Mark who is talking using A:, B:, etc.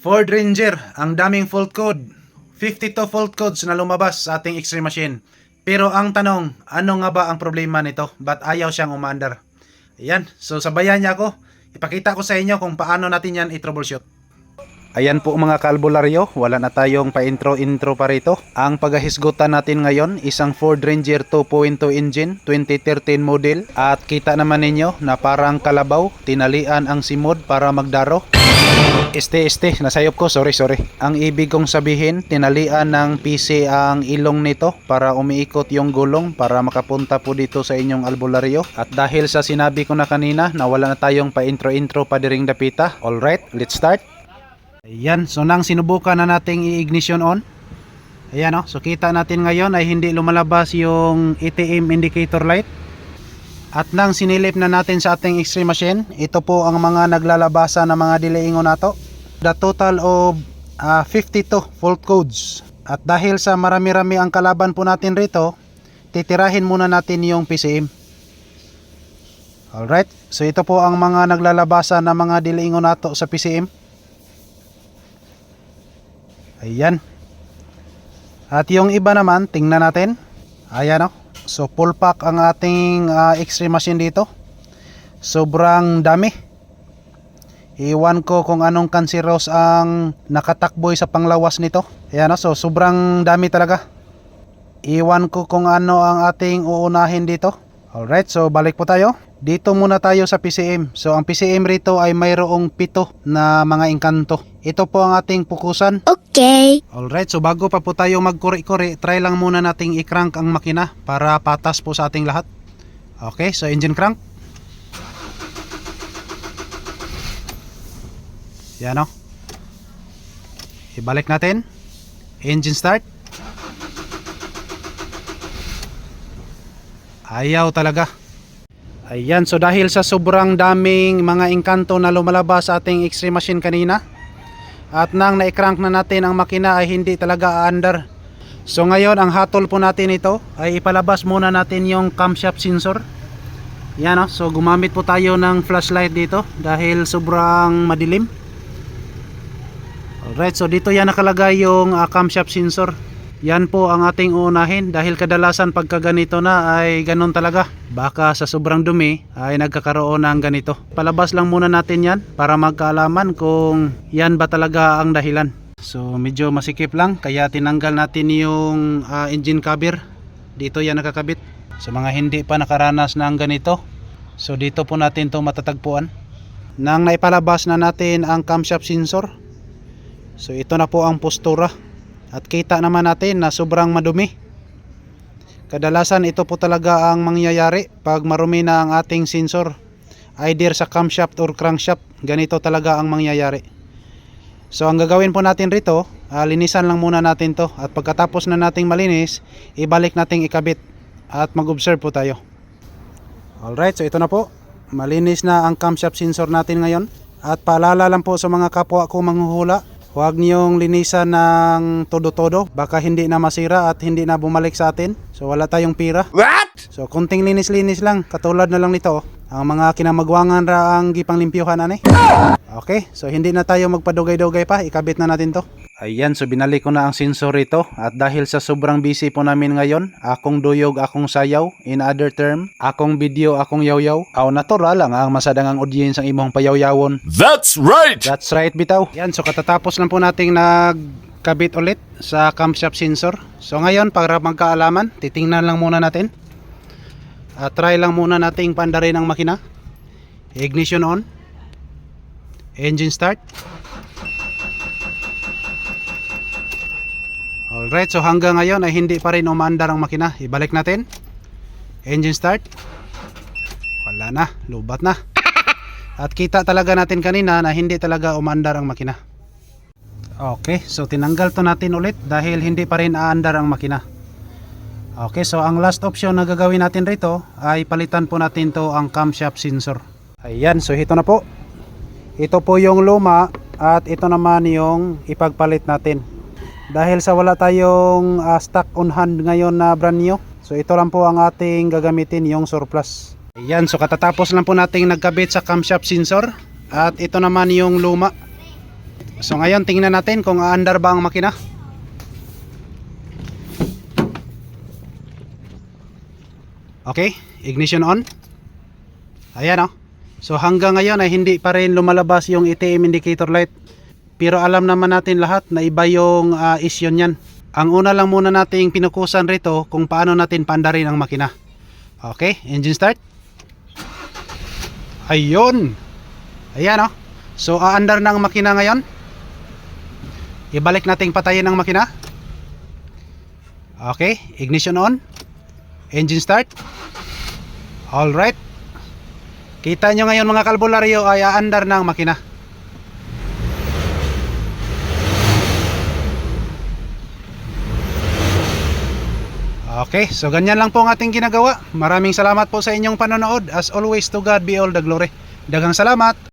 A: Ford Ranger, ang daming fault code. 52 fault codes na lumabas sa ating X-ray machine. Pero ang tanong, ano nga ba ang problema nito? Ba't ayaw siyang umandar? Ayan, so sabayan niya ako. Ipakita ko sa inyo kung paano natin yan i-troubleshoot. Ayan po mga kalbularyo, wala na tayong pa-intro-intro pa rito. Ang paghahisgutan natin ngayon, isang Ford Ranger 2.2 engine, 2013 model. At kita naman ninyo na parang kalabaw, tinalian ang simod para magdaro. Este, este, nasayop ko, sorry, sorry. Ang ibig kong sabihin, tinalian ng PC ang ilong nito para umiikot yung gulong para makapunta po dito sa inyong albularyo. At dahil sa sinabi ko na kanina na wala na tayong pa-intro-intro pa diring dapita, alright, let's start. Ayan, so nang sinubukan na nating i-ignition on. Ayan oh, so kita natin ngayon ay hindi lumalabas yung ATM indicator light. At nang sinilip na natin sa ating X-ray machine, ito po ang mga naglalabasa ng mga dilaingon nato. The total of ah, 52 fault codes. At dahil sa marami-rami ang kalaban po natin rito, titirahin muna natin yung PCM. Alright, so ito po ang mga naglalabasa ng mga dilaingon nato sa PCM. Ayan. At yung iba naman, tingnan natin. Ayan o. So full pack ang ating ah, X-ray machine dito. Sobrang dami. Iwan ko kung anong kanseros ang nakatakboy sa panglawas nito. Ayan o. So sobrang dami talaga. Iwan ko kung ano ang ating uunahin dito. Alright, so balik po tayo. Dito muna tayo sa PCM. So ang PCM rito ay mayroong pito na mga engkanto. Ito po ang ating pukusan.
B: Okay.
A: Alright, so bago pa po tayo magkuri-kuri, try lang muna nating i-crank ang makina para patas po sa ating lahat. Okay, so engine crank. Yan o. Ibalik natin. Engine start. Ayaw talaga. Ayan, so dahil sa sobrang daming mga engkanto na lumalabas sa ating X-ray machine kanina, at nang na-crank na natin ang makina ay hindi talaga aandar. So ngayon ang hatol po natin ito ay ipalabas muna natin yung camshaft sensor. Yan o, so gumamit po tayo ng flashlight dito dahil sobrang madilim. Alright, so dito yan nakalagay yung uh, camshaft sensor. Yan po ang ating uunahin dahil kadalasan pagka ganito na ay ganun talaga. Baka sa sobrang dumi ay nagkakaroon ng ganito. Palabas lang muna natin yan para magkaalaman kung yan ba talaga ang dahilan. So medyo masikip lang kaya tinanggal natin yung ah, engine cover. Dito yan nakakabit. Sa mga hindi pa nakaranas ng ganito. So dito po natin to matatagpuan. Nang naipalabas na natin ang camshaft sensor. So ito na po ang postura. At kita naman natin na sobrang madumi. Kadalasan ito po talaga ang mangyayari pag marumi na ang ating sensor. Either sa camshaft or crankshaft, ganito talaga ang mangyayari. So ang gagawin po natin rito, ah, linisan lang muna natin to at pagkatapos na nating malinis, ibalik nating ikabit at mag-observe po tayo. Alright, so ito na po. Malinis na ang camshaft sensor natin ngayon. At paalala lang po sa mga kapwa ko manghuhula, huwag niyong linisan ng todo-todo. Baka hindi na masira at hindi na bumalik sa atin. So wala tayong pira.
B: What?
A: So kunting linis-linis lang, katulad na lang nito. oh. Ang mga kinamagwangan ra ang gipang-limpyuhan ani. Okay, so hindi na tayo magpadugay-dugay pa, ikabit na natin to. Ayan, so binalik ko na ang sensor ito at dahil sa sobrang busy po namin ngayon, akong duyog, akong sayaw, in other term, akong video, akong yaw-yaw, aw natural lang ang masadangang audience ang imong payaw-yawon.
C: That's right!
A: That's right, bitaw. Yan, so katatapos lang po nating nagkabit ulit sa camshaft sensor. So ngayon, para magkaalaman, titingnan lang muna natin. At try lang muna nating pandarin ang makina. Ignition on. Engine start. Alright, so hanggang ngayon ay hindi pa rin umaandar ang makina. Ibalik natin. Engine start. Wala na, lubat na. At kita talaga natin kanina na hindi talaga umandar ang makina. Okay, so tinanggal to natin ulit dahil hindi pa rin aandar ang makina. Okay, so ang last option na gagawin natin rito ay palitan po natin to ang camshaft sensor. Ayan, so ito na po. Ito po yung luma at ito naman yung ipagpalit natin. Dahil sa wala tayong ah, stock on hand ngayon na brand new, so ito lang po ang ating gagamitin yung surplus. Ayan, so katatapos lang po nating nagkabit sa camshaft sensor at ito naman yung luma. So ngayon tingnan natin kung aandar ba ang makina. Okay, ignition on. Ayan oh. So hanggang ngayon ay hindi pa rin lumalabas yung ATM indicator light. Pero alam naman natin lahat na iba yung ah, issue niyan. Ang una lang muna nating pinukusan rito kung paano natin pandarin ang makina. Okay, engine start. Ayun. Ayan oh. So aandar na ang makina ngayon. Ibalik nating patayin ang makina. Okay, ignition on. Engine start. All right. Kita nyo ngayon mga kalbularyo ay aandar na makina. Okay, so ganyan lang po ang ating ginagawa. Maraming salamat po sa inyong panonood. As always, to God be all the glory. Daghang salamat.